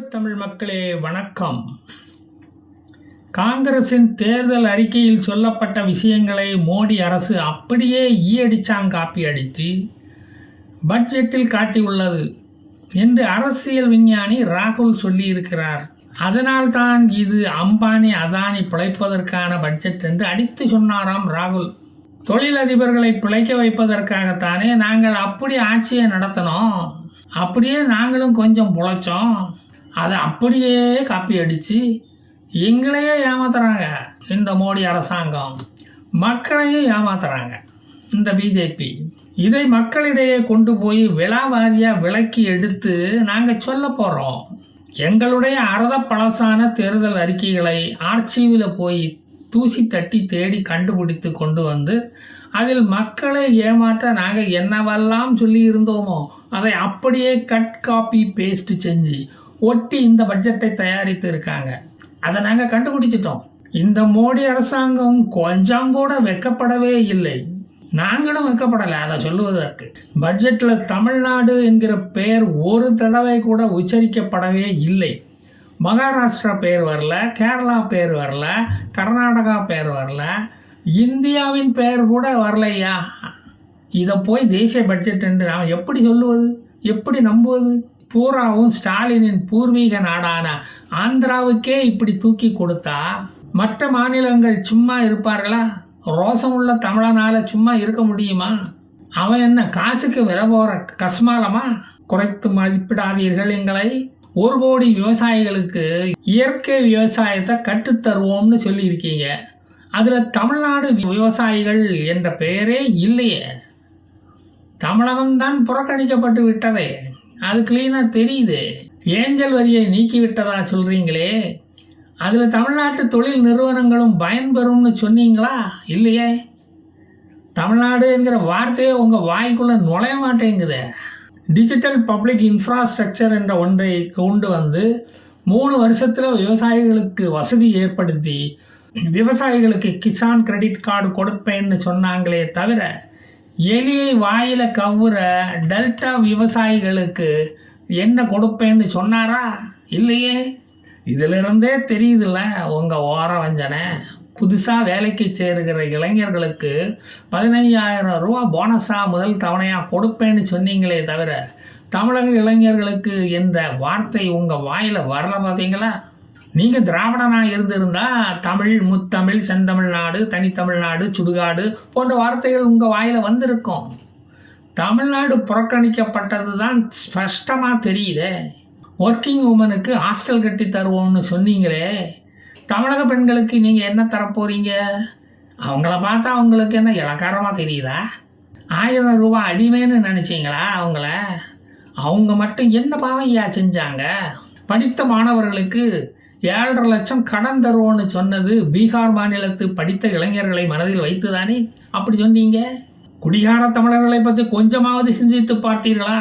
தமிழ் மக்களே வணக்கம். காங்கிரசின் தேர்தல் அறிக்கையில் சொல்லப்பட்ட விஷயங்களை மோடி அரசு அப்படியே ஈயடிச்சாங் காப்பி அடித்து பட்ஜெட்டில் காட்டியுள்ளது என்று அரசியல் விஞ்ஞானி ராகுல் சொல்லியிருக்கிறார். அதனால்தான் இது அம்பானி அதானி பிழைப்பதற்கான பட்ஜெட் என்று அடித்து சொன்னாராம் ராகுல். தொழிலதிபர்களை பிழைக்க வைப்பதற்காகத்தானே நாங்கள் அப்படி ஆட்சியை நடத்தினோம். அப்படியே நாங்களும் கொஞ்சம் புழைச்சோம். அதை அப்படியே காப்பி அடித்து எங்களையே ஏமாத்துறாங்க. இந்த மோடி அரசாங்கம் மக்களையே ஏமாத்துறாங்க. இந்த பிஜேபி இதை மக்களிடையே கொண்டு போய் விழாவாரியாக விலக்கி எடுத்து நாங்கள் சொல்ல போகிறோம் எங்களுடைய அறத பழசான தேர்தல் அறிக்கைகளை ஆர்ச்சிவில் போய் தூசி தட்டி தேடி கண்டுபிடித்து கொண்டு வந்து அதில் மக்களை ஏமாற்ற நாங்கள் என்னவெல்லாம் சொல்லி இருந்தோமோ அதை அப்படியே கட் காப்பி பேஸ்ட் செஞ்சு ஒட்டி இந்த பட்ஜெட்டை தயாரித்து இருக்காங்க. அதை நாங்கள் கண்டுபிடிச்சிட்டோம். இந்த மோடி அரசாங்கம் கொஞ்சம் கூட வெக்கப்படவே இல்லை. நாங்களும் வெக்கப்படலை அதை சொல்லுவதற்கு. பட்ஜெட்டில் தமிழ்நாடு என்கிற பெயர் ஒரு தடவை கூட உச்சரிக்கப்படவே இல்லை. மகாராஷ்டிரா பேர் வரல கேரளா பேர் வரல கர்நாடகா பேர் வரல இந்தியாவின் பெயர் கூட வரலையா? இதை போய் தேசிய பட்ஜெட் என்று நாம் எப்படி சொல்லுவது? எப்படி நம்புவது? பூராவும் ஸ்டாலினின் பூர்வீக நாடான ஆந்திராவுக்கே இப்படி தூக்கி கொடுத்தா? மற்ற மாநிலங்கள் சும்மா இருப்பார்களா? ரோசம் உள்ள தமிழனால சும்மா இருக்க முடியுமா? அவன் என்ன காசுக்கு விலை போகிற கஸ்மாலமா? குறைத்து மதிப்பிடாதீர்கள் எங்களை. ஒரு கோடி விவசாயிகளுக்கு இயற்கை விவசாயத்தை கற்றுத்தருவோம்னு சொல்லியிருக்கீங்க. அதில் தமிழ்நாடு விவசாயிகள் என்ற பெயரே இல்லையே. தமிழகம்தான் புறக்கணிக்கப்பட்டு விட்டதே. அது கிளீனாக தெரியுது. ஏஞ்சல் வரியை நீக்கிவிட்டதா சொல்கிறீங்களே அதில் தமிழ்நாட்டு தொழில் நிறுவனங்களும் பயன்பெறும்னு சொன்னீங்களா? இல்லையே. தமிழ்நாடு என்கிற வார்த்தையே உங்கள் வாய்க்குள்ளே நுழைய மாட்டேங்குதே. டிஜிட்டல் பப்ளிக் இன்ஃப்ராஸ்ட்ரக்சர் என்ற ஒன்றை கொண்டு வந்து மூணு வருஷத்தில் விவசாயிகளுக்கு வசதி ஏற்படுத்தி விவசாயிகளுக்கு கிசான் கிரெடிட் கார்டு கொடுப்பேன்னு சொன்னாங்களே தவிர எலியை வாயில் கவ்வுற டெல்டா விவசாயிகளுக்கு என்ன கொடுப்பேன்னு சொன்னாரா? இல்லையே. இதிலிருந்தே தெரியுதுல்ல உங்கள் ஓர வஞ்சனை புதுசாக வேலைக்கு சேருகிற இளைஞர்களுக்கு பதினைஞ்சாயிரம் ரூபா போனஸாக முதல் தவணையாக கொடுப்பேன்னு சொன்னீங்களே தவிர தமிழக இளைஞர்களுக்கு என்ற வார்த்தை உங்கள் வாயில் வரல பார்த்தீங்களா நீங்கள் திராவிடனாக இருந்திருந்தால் தமிழ் முத்தமிழ் செந்தமிழ்நாடு தனித்தமிழ்நாடு சுடுகாடு போன்ற வார்த்தைகள் உங்கள் வாயில் வந்திருக்கும். தமிழ்நாடு புறக்கணிக்கப்பட்டது தான் ஸ்பஷ்டமாக தெரியுதே. ஒர்க்கிங் உமனுக்கு ஹாஸ்டல் கட்டி தருவோம்னு சொன்னீங்களே. தமிழக பெண்களுக்கு நீங்கள் என்ன தரப்போகிறீங்க அவங்கள பார்த்தா அவங்களுக்கு என்ன இலக்காரமாக தெரியுதா? ஆயிரம் ரூபா அடிமைன்னு நினச்சிங்களா அவங்கள? அவங்க மட்டும் என்ன பாவம் ஐயா செஞ்சாங்க? படித்த மாணவர்களுக்கு ஏழரை லட்சம் கடன் தருவோன்னு சொன்னது பீகார் மாநிலத்து படித்த இளைஞர்களை மனதில் வைத்து தானே அப்படி சொன்னீங்க. குடிகார தமிழர்களை பற்றி கொஞ்சமாவது சிந்தித்து பார்த்தீர்களா?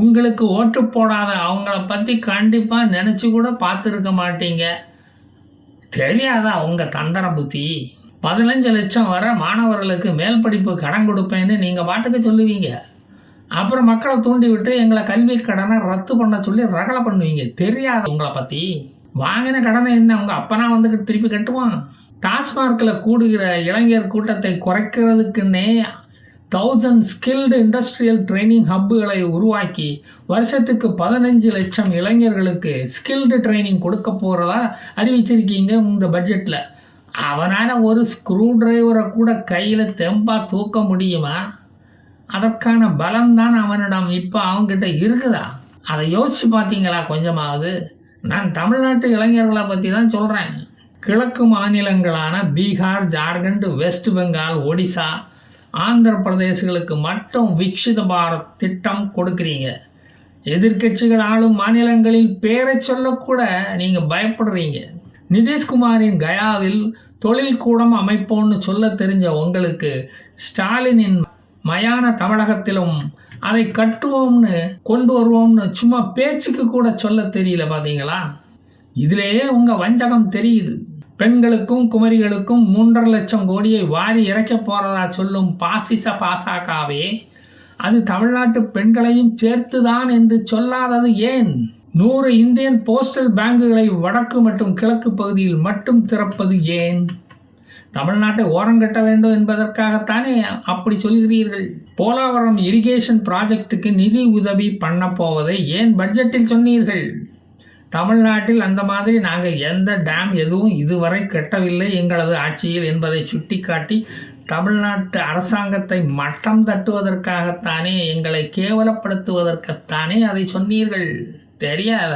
உங்களுக்கு ஓட்டு போடாத அவங்கள பற்றி கண்டிப்பாக நினச்சி கூட பார்த்துருக்க மாட்டீங்க. தெரியாதா உங்கள் தந்திர புத்தி? பதினஞ்சு லட்சம் வர மாணவர்களுக்கு மேல் படிப்பு கடன் கொடுப்பேன்னு நீங்கள் பாட்டுக்கு சொல்லுவீங்க. அப்புறம் மக்களை தூண்டி விட்டு எங்களை கல்வி கடனை ரத்து பண்ண சொல்லி ரகலை பண்ணுவீங்க. தெரியாது உங்களை பற்றி வாங்கின கடனை என்ன உங்கள் அப்பனா வந்து திருப்பி கட்டுவான்? டாஸ்மார்க்கில் கூடுகிற இளைஞர் கூட்டத்தை குறைக்கிறதுக்குன்னே தௌசண்ட் ஸ்கில்டு இண்டஸ்ட்ரியல் ட்ரைனிங் ஹப்புகளை உருவாக்கி வருஷத்துக்கு பதினஞ்சு லட்சம் இளைஞர்களுக்கு ஸ்கில்டு ட்ரைனிங் கொடுக்க போகிறதா அறிவிச்சிருக்கீங்க இந்த பட்ஜெட்டில் அவனால் ஒரு ஸ்க்ரூ டிரைவரை கூட கையில் தெம்பாக தூக்க முடியுமா? அதற்கான பலம்தான் அவனிடம் இப்போ அவங்ககிட்ட இருக்குதா? அதை யோசிச்சு பார்த்தீங்களா கொஞ்சமாவது? நான் தமிழ்நாட்டு இளைஞர்களை பற்றி தான் சொல்கிறேன் கிழக்கு மாநிலங்களான பீகார் ஜார்க்கண்ட் வெஸ்ட் பெங்கால் ஒடிசா ஆந்திர பிரதேசங்களுக்கு மட்டும் விக்ஷித பாரத் திட்டம் கொடுக்குறீங்க. எதிர்க்கட்சிகள் ஆளும் மாநிலங்களில் பேரை சொல்லக்கூட நீங்கள் பயப்படுறீங்க. நிதிஷ்குமாரின் கயாவில் தொழில் கூடம் அமைப்போன்னு சொல்ல தெரிஞ்ச உங்களுக்கு ஸ்டாலினின் மயான தமிழகத்திலும் அதை கட்டுவோம்னு கொண்டு வருவோம்னு சும்மா பேச்சுக்கு கூட சொல்ல தெரியல பார்த்தீங்களா இதிலேயே உங்கள் வஞ்சகம் தெரியுது. பெண்களுக்கும் குமரிகளுக்கும் மூன்றரை லட்சம் கோடியை வாரி இறைக்க போகிறதா சொல்லும் பாசிச பாசாக்காவே அது தமிழ்நாட்டு பெண்களையும் சேர்த்துதான் என்று சொல்லாதது ஏன்? நூறு இந்தியன் போஸ்டல் பேங்குகளை வடக்கு மற்றும் கிழக்கு பகுதியில் மட்டும் திறப்பது ஏன்? தமிழ்நாட்டை ஓரங்கட்ட வேண்டும் என்பதற்காகத்தானே அப்படி சொல்கிறீர்கள்? போலாவரம் இரிகேஷன் ப்ராஜெக்ட்டுக்கு நிதி உதவி பண்ண போவதை ஏன் பட்ஜெட்டில் சொன்னீர்கள்? தமிழ்நாட்டில் அந்த மாதிரி நாங்கள் எந்த டேம் எதுவும் இதுவரை கட்டவில்லை எங்களது ஆட்சியில் என்பதை சுட்டிக்காட்டி தமிழ்நாட்டு அரசாங்கத்தை மட்டம் தட்டுவதற்காகத்தானே எங்களை கேவலப்படுத்துவதற்குத்தானே அதை சொன்னீர்கள்? தெரியாத?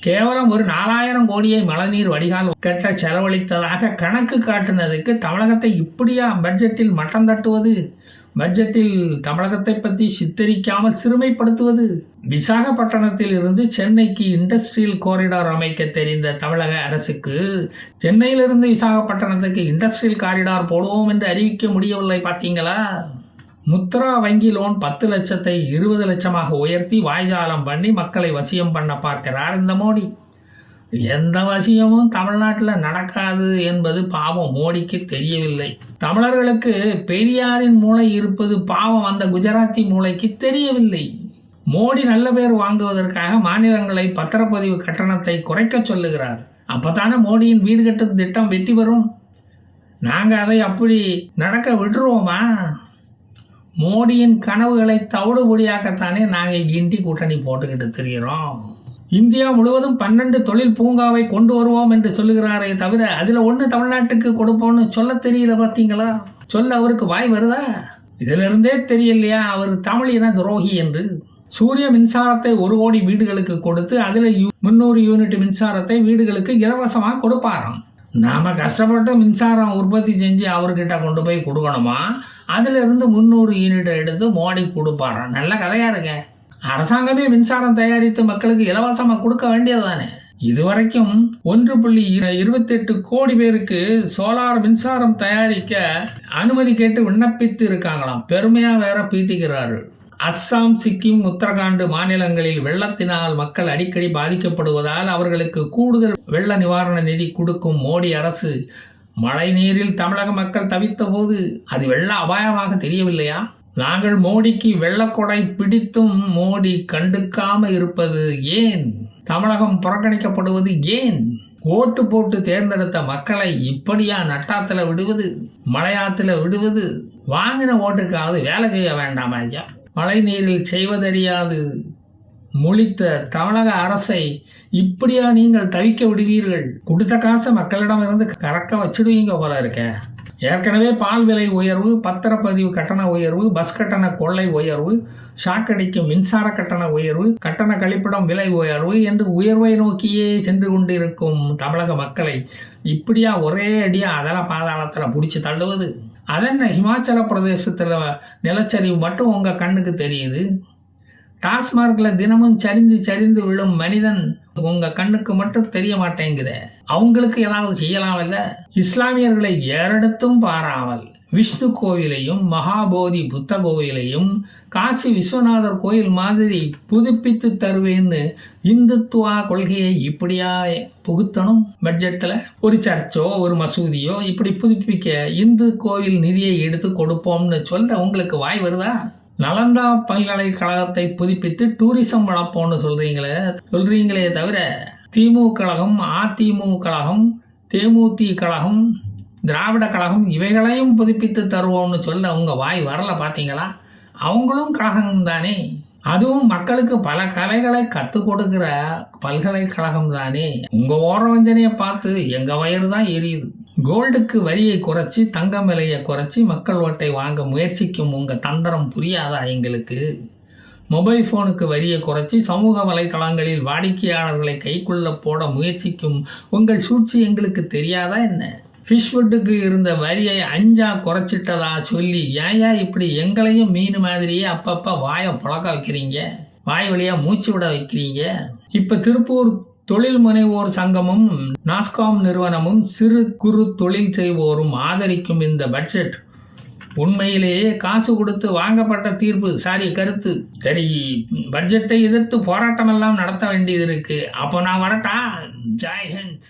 கேவலம் ஒரு நாலாயிரம் கோடியை மழைநீர் வடிகால் கட்ட செலவழித்ததாக கணக்கு காட்டுனதுக்கு தமிழகத்தை இப்படியா பட்ஜெட்டில் மட்டம் தட்டுவது? பட்ஜெட்டில் தமிழகத்தை பற்றி சித்தரிக்காமல் சிறுமைப்படுத்துவது? விசாகப்பட்டினத்தில் இருந்து சென்னைக்கு இண்டஸ்ட்ரியல் காரிடார் அமைக்க தெரிந்த தமிழக அரசுக்கு சென்னையிலிருந்து விசாகப்பட்டினத்துக்கு இண்டஸ்ட்ரியல் காரிடார் போடுவோம் என்று அறிவிக்க முடியவில்லை பார்த்தீங்களா முத்ரா வங்கி லோன் பத்து லட்சத்தை இருபது லட்சமாக உயர்த்தி வாய்ஜாலம் பண்ணி மக்களை வசியம் பண்ண பார்க்கிறார் இந்த மோடி. எந்த வசியமும் தமிழ்நாட்டில் நடக்காது என்பது பாவம் மோடிக்கு தெரியவில்லை. தமிழர்களுக்கு பெரியாரின் மூளை இருப்பது பாவம் அந்த குஜராத்தி மூளைக்கு தெரியவில்லை. மோடி நல்ல பேர் வாங்குவதற்காக மாநிலங்களை பத்திரப்பதிவு கட்டணத்தை குறைக்க சொல்லுகிறார். அப்போதானே மோடியின் வீடு கட்டும் திட்டம் வெற்றி பெறும். நாங்கள் அதை அப்படி நடக்க விட்டுருவோமா? மோடியின் கனவுகளை தவிடுபொடியாக்கத்தானே நாங்கள் கிண்டி கூட்டணி போட்டுக்கிட்டு தெரிகிறோம் இந்தியா முழுவதும் பன்னெண்டு தொழில் பூங்காவை கொண்டு வருவோம் என்று சொல்லுகிறாரே தவிர அதில் ஒன்று தமிழ்நாட்டுக்கு கொடுப்போம்னு சொல்ல தெரியல பார்த்தீங்களா சொல்ல அவருக்கு வாய் வருதா? இதிலிருந்தே தெரியலையா? அவர் தமிழ் இன துரோகி என்று. சூரிய மின்சாரத்தை ஒரு கோடி வீடுகளுக்கு கொடுத்து அதில் முந்நூறு யூனிட் மின்சாரத்தை வீடுகளுக்கு இலவசமாக கொடுப்பாராம். நாம் கஷ்டப்பட்டு மின்சாரம் உற்பத்தி செஞ்சு அவர்கிட்ட கொண்டு போய் கொடுக்கணுமா? அதிலிருந்து முந்நூறு யூனிட் எடுத்து மோடி கொடுப்பாராம் நல்ல கதையாக இருக்க. அரசாங்கமே மின்சாரம் தயாரித்து மக்களுக்கு இலவசமாக கொடுக்க வேண்டியது தானே இதுவரைக்கும் ஒன்று புள்ளி இருபத்தெட்டு கோடி பேருக்கு சோலார் மின்சாரம் தயாரிக்க அனுமதி கேட்டு விண்ணப்பித்து இருக்காங்களாம். பெருமையாக வேற பீத்திக்கிறாரு. அஸ்ஸாம் சிக்கிம் உத்தரகாண்ட் மாநிலங்களில் வெள்ளத்தினால் மக்கள் அடிக்கடி பாதிக்கப்படுவதால் அவர்களுக்கு கூடுதல் வெள்ள நிவாரண நிதி கொடுக்கும் மோடி அரசு. மழை நீரில் தமிழக மக்கள் தவித்த போது அது வெள்ள அபாயமாக தெரியவில்லையா? நாங்கள் மோடிக்கு வெள்ளக்கொடை பிடித்தும் மோடி கண்டுக்காம இருப்பது ஏன்? தமிழகம் புறக்கணிக்கப்படுவது ஏன்? ஓட்டு போட்டு தேர்ந்தெடுத்த மக்களை இப்படியா நட்டாத்தில் விடுவது? மலையாத்தில் விடுவது? வாங்கின ஓட்டுக்காவது வேலை செய்ய வேண்டாமா ஐயா? மழை நீரில் செய்வதறியாது. முழித்த தமிழக அரசை இப்படியா நீங்கள் தவிக்க விடுவீர்கள்? கொடுத்த காசை மக்களிடமிருந்து கறக்க வச்சிடுவீங்க போல இருக்க. ஏற்கனவே பால் விலை உயர்வு பத்திரப்பதிவு கட்டண உயர்வு பஸ் கட்டண கொள்ளை உயர்வு ஷாக் அடிக்கும் மின்சார கட்டண உயர்வு கட்டண கழிப்பிடம் விலை உயர்வு என்று உயர்வை நோக்கியே சென்று கொண்டிருக்கும் தமிழக மக்களை இப்படியா ஒரே அடியாக அதல பாதாளத்தில் பிடிச்சி தள்ளுவது? அதென்ன ஹிமாச்சல பிரதேசத்தில் நிலச்சரிவு மட்டும் உங்கள் கண்ணுக்கு தெரியுது? டாஸ்மார்க்கில் தினமும் சரிந்து சரிந்து விழும் மனிதன் உங்கள் கண்ணுக்கு மட்டும் தெரிய மாட்டேங்குதே. அவங்களுக்கு ஏதாவது இல்லை இஸ்லாமியர்களை ஏறெடுத்தும் பாராமல். விஷ்ணு கோவிலையும் மகாபோதி புத்த கோவிலையும் காசி விஸ்வநாதர் கோயில் மாதிரி புதுப்பித்து தருவேன்னு இந்துத்துவா கொள்கையை இப்படியா புகுத்தணும்? பட்ஜெட்டில் ஒரு சர்ச்சோ ஒரு மசூதியோ இப்படி புதுப்பிக்க இந்து கோவில் நிதியை எடுத்து கொடுப்போம்னு சொல்ல உங்களுக்கு வாய் வருதா? நலந்தா பல்கலைக்கழகத்தை புதுப்பித்து டூரிசம் வளர்ப்போம்னு சொல்கிறீங்களே சொல்கிறீங்களே தவிர திமுக கழகம் அதிமுக கழகம் தேமுதி கழகம் திராவிட கழகம் இவைகளையும் புதுப்பித்து தருவோம்னு சொல்ல உங்கள் வாய் வரல பார்த்தீங்களா அவங்களும் கழகம் தானே. அதுவும் மக்களுக்கு பல கலைகளை கற்றுக் கொடுக்கிற பல்கலைக்கழகம் தானே. உங்கள் ஓர வஞ்சனையை பார்த்து எங்கள் வயிறு தான் எரியுது. கோல்டுக்கு வரியை குறைச்சி தங்கம் விலையை குறைச்சி மக்கள் ஓட்டை வாங்க முயற்சிக்கும் உங்கள் தந்திரம் புரியாதா எங்களுக்கு? மொபைல் ஃபோனுக்கு வரியை குறைச்சி சமூக வலைதளங்களில் வாடிக்கையாளர்களை கைக்குள்ள போட முயற்சிக்கும் உங்கள் சூழ்ச்சி எங்களுக்கு தெரியாதா என்ன? ஃபிஷ்வுட்டுக்கு இருந்த வரியை அஞ்சா குறைச்சிட்டதா சொல்லி ஏயா இப்படி எங்களையும் மீன் மாதிரியே அப்பப்போ வாயை புழக்க வைக்கிறீங்க? வாய் வழியாக மூச்சு விட வைக்கிறீங்க? இப்போ திருப்பூர் தொழில் முனைவோர் சங்கமும் நாஸ்காம் நிறுவனமும் சிறு குறு தொழில் செய்வோரும் ஆதரிக்கும் இந்த பட்ஜெட். உண்மையிலேயே காசு கொடுத்து வாங்கப்பட்ட தீர்ப்பு சாரி கருத்து. சரி பட்ஜெட்டை எதிர்த்து போராட்டமெல்லாம் நடத்த வேண்டியது இருக்கு. அப்போ நான் வரட்டா? ஜெய்ஹிந்த்